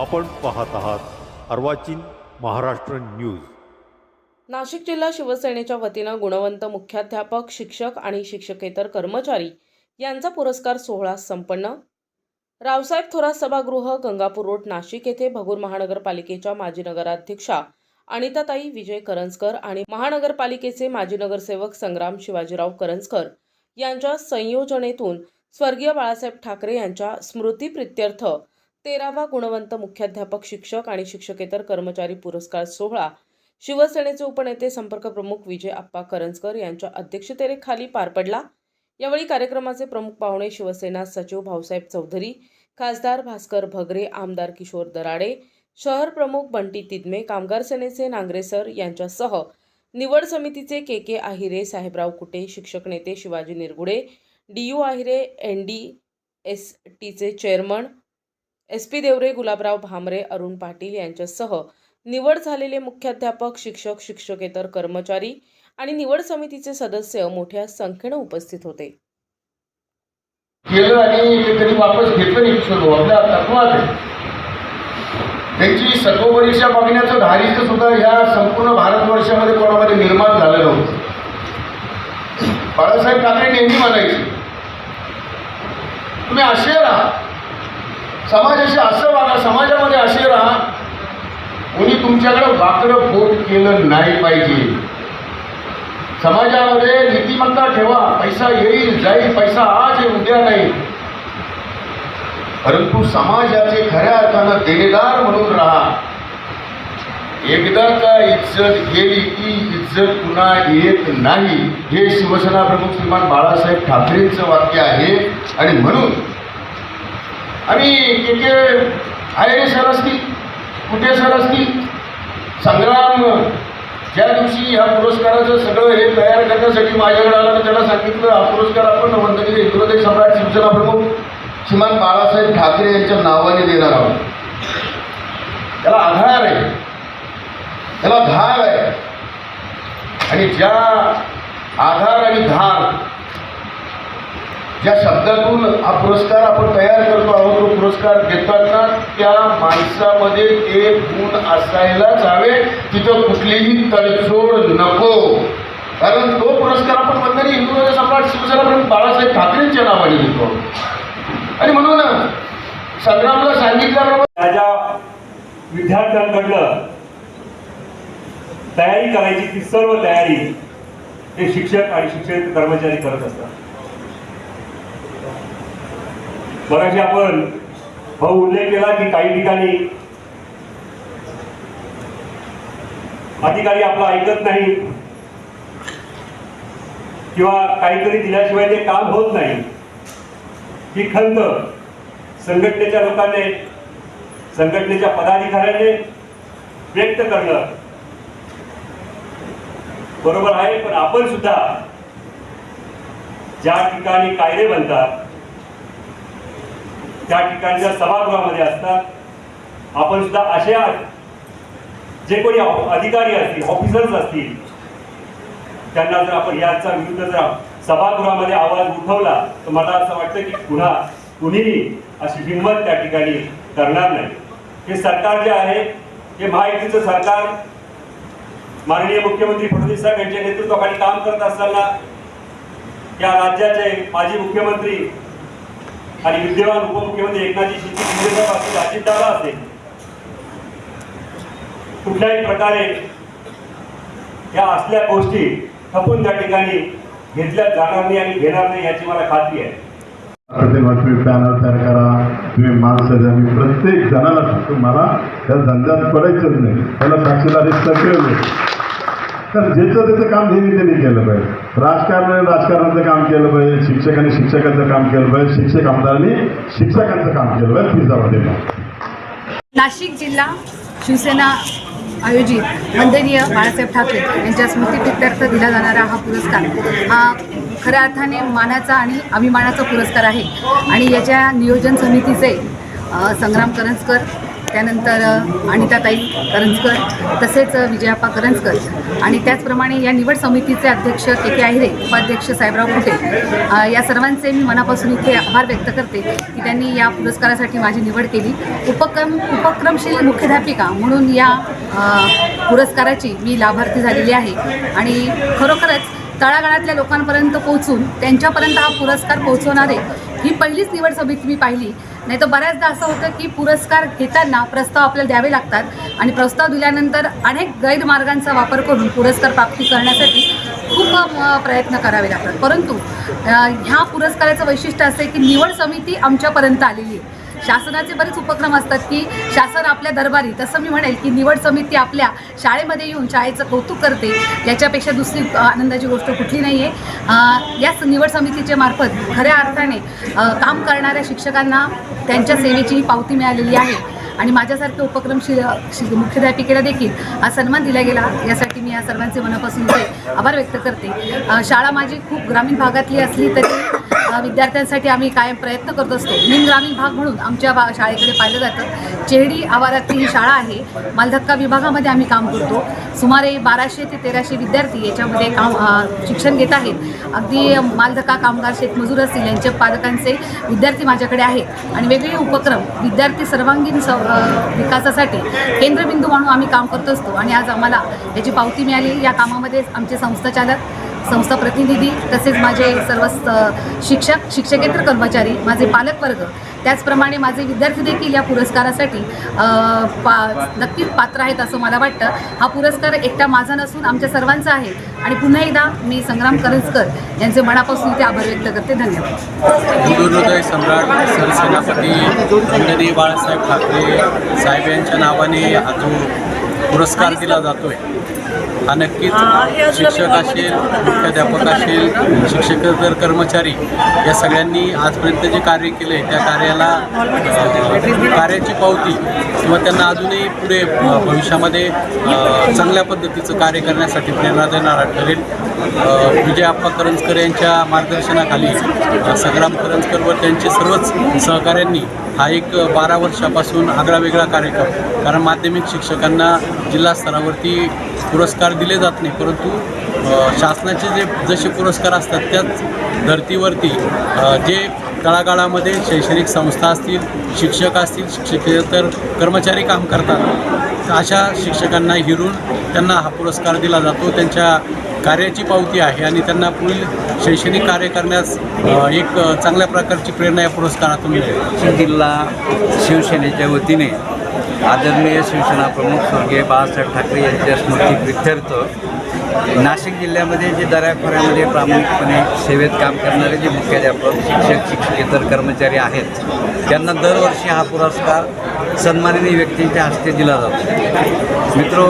आपण पाहत आहात अर्वाचीन महाराष्ट्र न्यूज. नाशिक जिल्हा शिवसेनेच्या वतीनं गुणवंत मुख्याध्यापक शिक्षक आणि शिक्षकेतर कर्मचारी यांचा पुरस्कार सोहळा संपन्न. रावसाहेब थोरात सभागृह गंगापूर रोड नाशिक येथे भगूर महानगरपालिकेच्या माजी नगराध्यक्षा अनिताताई विजय करंजकर आणि महानगरपालिकेचे माजी नगरसेवक संग्राम शिवाजीराव करंजकर यांच्या संयोजनेतून स्वर्गीय बाळासाहेब ठाकरे यांच्या स्मृतीप्रित्यर्थ तेरावा गुणवंत मुख्याध्यापक शिक्षक आणि शिक्षकेतर कर्मचारी पुरस्कार सोहळा. शिवसेनेचे उपनेते संपर्क प्रमुख विजय आप्पा करंजकर यांच्या अध्यक्षतेखाली पार पडला. यावेळी कार्यक्रमाचे प्रमुख पाहुणे शिवसेना सचिव भाऊसाहेब चौधरी खासदार भास्कर भगरे आमदार किशोर दराडे शहर प्रमुख बंटी तिदमे कामगार सेनेचे नांगरे सर यांच्यासह निवड समितीचे के के आहिरे साहेबराव कुटे शिक्षक नेते Shivaji Nirgude D U Ahire N D S टीचे chairman S P Deore Gulabrao Bhamre Arun Patil यांच्यासह निवड झालेले मुख्याध्यापक शिक्षक शिक्षकेतर कर्मचारी आणि निवड समितीचे सदस्य मोठ्या संख्येनं उपस्थित होते. केलं आणि ते त्यांनी वापस घेतलं नाही सर्व आपल्या तत्वात आहे. त्यांची सर्वपरीक्षा बघण्याचं धारिष्ट्य सुद्धा ह्या संपूर्ण भारतवर्षामध्ये कोणामध्ये निर्माण झालं नव्हतं. बाळासाहेब ठाकरे नेहमी म्हणायचे तुम्ही असे राहा. समाजाशी असं वागा समाजामध्ये असे राहा. कोणी तुमच्याकडे वाकडं बोट केलं नाही पाहिजे. समाजामध्ये नीतिमत्ता ठेवा पैसा येईल जाईल पैसा आज आहे उद्या नाही. परंतु समाजाचे खऱ्या अर्थानं देणेदार म्हणून राहा. एकदा का इज्जत गेली की इज्जत पुन्हा येत नाही हे शिवसेना प्रमुख श्रीमान बाळासाहेब ठाकरेंचं वाक्य आहे. आणि म्हणून आणि के के आयरे सर असतील कुठे सर असतील संग्राम ज्या दिवशी ह्या पुरस्काराचं सगळं हे तयार करण्यासाठी माझ्याकडे आलं तर त्याला सांगितलं हा पुरस्कार आपण वंदनीय हिंदुहृदय सम्राट शिवसेना प्रमुख श्रीमान बाळासाहेब ठाकरे यांच्या नावाने देणार आहोत. त्याला आधार आहे. त्याला धार आहे. आणि ज्या आधार आणि धार ज्या शब्दातून हा पुरस्कार आपण तयार करतो आहोत तो पुरस्कार देताना त्या माणसामध्ये ते गुण असायलाच हवे. तिथं कुठलीही तडजोड नको. कारण तो पुरस्कार आपण वंदनीय हिंदू सम्राट शिवसेना प्रमुख बाळासाहेब ठाकरेंच्या नावाने देतो आणि म्हणून संग्रामला सांगितल्याबरोबर माझ्या विद्यार्थ्यांकडनं तयारी करायची ती सर्व तयारी हे शिक्षक आणि शिक्षक कर्मचारी करत असतात. मगाशी आपण भाऊ उल्लेख केला की काही ठिकाणी अधिकारी आपला ऐकत नाही किंवा काहीतरी दिल्याशिवाय ते काम होत नाही. ही खंत संघटनेच्या लोकांनी संघटनेच्या पदाधिकाऱ्यांनी व्यक्त करणं बरोबर आहे पण आपण सुद्धा ज्या ठिकाणी कायदे बनतात त्या ठिकाणच्या सभागृहामध्ये असतात आपण सुद्धा असे जे कोणी अधिकारी असतील ऑफिसर्स असतील त्यांना जर आपण याचा विरुद्ध जर सभागृहामध्ये आवाज उठवला तर मला असं वाटतं की पुन्हा कुणीही अशी हिंमत त्या ठिकाणी करणार नाही. हे सरकार जे आहे हे महायुतीचं सरकार माननीय मुख्यमंत्री फडणवीस साहेब यांच्या नेतृत्वाखाली काम करत असताना या राज्याचे माजी मुख्यमंत्री आणि विद्यमान उपमुख्यमंत्री एकनाथजी शिंदे शिंदेसाहेब असतील अजितदादा असेल. कुठल्याही प्रकारे या असल्या गोष्टी खपून त्या ठिकाणी घेतल्या जाणार नाही आणि घेणार नाही याची मला खात्री आहे. प्रतिमात्री पॅनल तयार करा. तुम्ही माणसं द्या. मी प्रत्येक जणाला सांगतो मला त्या धंद्यात पडायचंच नाही. त्याला साक्षीदारी सगळे तर ज्याचं त्याचं काम नेहमी त्यांनी केलं पाहिजे. राजकारणाने राजकारणाचं काम केलं पाहिजे शिक्षकांनी शिक्षकाचं काम केलं पाहिजे शिक्षक आमदारांनी शिक्षकांचं काम केलं पाहिजे ती जबाबदारी नाशिक जिल्हा शिवसेना आयोजित वंदनीय बाळासाहेब ठाकरे यांच्या स्मृतीप्रित्यर्थ दिला जाणारा हा पुरस्कार. हा खऱ्या अर्थाने मानाचा आणि अभिमानाचा पुरस्कार आहे. आणि याच्या नियोजन समितीचे संग्राम करंजकर त्यानंतर अनिताताई करंजकर तसेच विजयाप्पा करंजकर. आणि त्याचप्रमाणे या निवड समितीचे अध्यक्ष के के आहिरे उपाध्यक्ष साहेबराव कुटे या सर्वांचे मी मनापासून इथे आभार व्यक्त करते की त्यांनी या पुरस्कारासाठी माझी निवड केली. उपक्रम उपक्रमशील मुख्याध्यापिका म्हणून या पुरस्काराची मी लाभार्थी झालेली आहे. आणि खरोखरच तळागाळातल्या लोकांपर्यंत पोहोचून त्यांच्यापर्यंत हा पुरस्कार पोहोचवणारे ही पहिलीच निवड समिती मी पाहिली. नाही तर बऱ्याचदा असं होतं की पुरस्कार घेताना प्रस्ताव आपल्याला द्यावे लागतात आणि प्रस्ताव दिल्यानंतर अनेक गैरमार्गांचा वापर करून पुरस्कार प्राप्ती करण्यासाठी खूप प्रयत्न करावे लागतात. परंतु ह्या पुरस्काराचं वैशिष्ट्य असं आहे की निवड समिती आमच्यापर्यंत आलेली आहे. शासनाचे बरेच उपक्रम असतात की शासन आपल्या दरबारी तसं मी म्हणेल की निवड समिती आपल्या शाळेमध्ये येऊन शाळेचं कौतुक करते याच्यापेक्षा दुसरी आनंदाची गोष्ट कुठली नाही आहे याच निवड समितीच्या मार्फत खऱ्या अर्थाने काम करणाऱ्या शिक्षकांना त्यांच्या सेवेची ही पावती मिळालेली आहे. आणि माझ्यासारखे उपक्रम शि- मुख्याध्यापिकेला देखील हा सन्मान दिला गेला. यासाठी मी या सर्वांचे मनापासून आभार व्यक्त करते. शाळा माझी खूप ग्रामीण भागातली असली तरी विद्यार्थ्यांसाठी आम्ही कायम प्रयत्न करत असतो. निम ग्रामीण भाग म्हणून आमच्या भा शाळेकडे पाहिलं जातं. चेहडी आवारातली ही शाळा आहे. मालधक्का विभागामध्ये आम्ही काम करतो. सुमारे बाराशे ते तेराशे विद्यार्थी याच्यामध्ये काम शिक्षण घेत आहेत. अगदी मालधक्का कामगार शेतमजूर असतील यांच्या पालकांचे विद्यार्थी माझ्याकडे आहेत. आणि वेगवेगळे उपक्रम विद्यार्थी सर्वांगीण स विकासासाठी केंद्रबिंदू म्हणून आम्ही काम करत असतो. आणि आज आम्हाला याची पावती मिळाली. या कामामध्ये आमचे संस्थाचालक संस्था प्रतिनिधी तसेच माझे सर्व शिक्षक शिक्षकेतर कर्मचारी माझे पालकवर्ग त्याचप्रमाणे माझे विद्यार्थी देखील या पुरस्कारासाठी पा नक्कीच पात्र आहेत असं मला वाटतं. हा पुरस्कार एकटा माझा नसून आमच्या सर्वांचा आहे. आणि पुन्हा एकदा मी संग्राम करंजकर यांचे मनापासून इथे आभार व्यक्त करते. धन्यवाद. सम्राट सरसेनापती बाळासाहेब ठाकरे साहेब यांच्या नावाने हा जो पुरस्कार दिला जातोय. हा नक्कीच शिक्षक असेल मुख्याध्यापक असेल शिक्षकेतर कर्मचारी या सगळ्यांनी आजपर्यंत जे कार्य केलं आहे त्या कार्याला कार्याची पावती किंवा त्यांना अजूनही पुढे भविष्यामध्ये चांगल्या पद्धतीचं कार्य करण्यासाठी प्रेरणा देणारा ठरेल. विजय आप्पा करंजकर यांच्या मार्गदर्शनाखाली संग्राम करंजकर व त्यांचे सर्वच सहकाऱ्यांनी हा एक बारा वर्षापासून आगळा वेगळा कार्यक्रम. कारण माध्यमिक शिक्षकांना जिल्हा स्तरावरती पुरस्कार दिले जात नाही. परंतु शासनाचे जे जसे पुरस्कार असतात त्याच धर्तीवरती जे तळागाळामध्ये शैक्षणिक संस्था असतील शिक्षक असतील शिक्षकेतर कर्मचारी काम करतात. अशा शिक्षकांना हिरून त्यांना हा पुरस्कार दिला जातो. त्यांच्या कार्याची पावती आहे आणि त्यांना पुढील शैक्षणिक कार्य करण्यास एक चांगल्या प्रकारची प्रेरणा या पुरस्कारातून मिळेल. नाशिक जिल्हा शिवसेनेच्या वतीने आदरणीय शिवसेना प्रमुख स्वर्गीय बाळासाहेब ठाकरे यांच्या स्मृतीप्रित्यर्थ नाशिक जिल्ह्यामध्ये जे दऱ्याखोऱ्यामध्ये प्रामाणिकपणे सेवेत काम करणारे जे मुख्याध्यापक शिक्षक शिक्षकेतर कर्मचारी आहेत त्यांना दरवर्षी हा पुरस्कार सन्माननीय व्यक्तींच्या हस्ते दिला जातो. मित्रो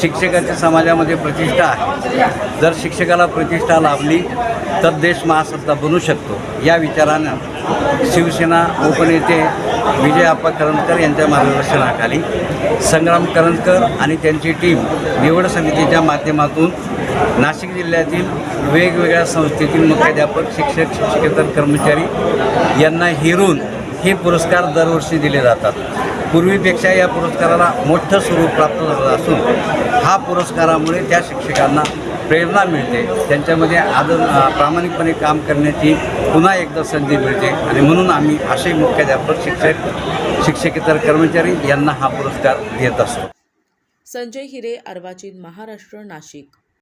शिक्षकाच्या समाजामध्ये प्रतिष्ठा आहे. जर शिक्षकाला प्रतिष्ठा लाभली तर देश महासत्ता बनू शकतो. या विचारानं शिवसेना उपनेते विजय आप्पा करंदकर यांच्या मार्गदर्शनाखाली संग्राम करंदकर आणि त्यांची टीम निवड समितीच्या माध्यमातून नाशिक जिल्ह्यातील वेगवेगळ्या संस्थेतील मुख्याध्यापक शिक्षक शिक्षकेतर कर्मचारी यांना हिरून हे पुरस्कार दरवर्षी दिले जातात. पूर्वीपेक्षा या पुरस्काराला मोठं स्वरूप प्राप्त झालं असून हा पुरस्कारामुळे त्या शिक्षकांना प्रेरणा मिळते. त्यांच्यामध्ये आदर प्रामाणिकपणे काम करण्याची पुन्हा एकदा संधी मिळते आणि म्हणून आम्ही असे मुख्याध्यापक शिक्षक शिक्षकेतर कर्मचारी यांना हा पुरस्कार देत असतो. संजय हिरे अर्वाचीन महाराष्ट्र नाशिक.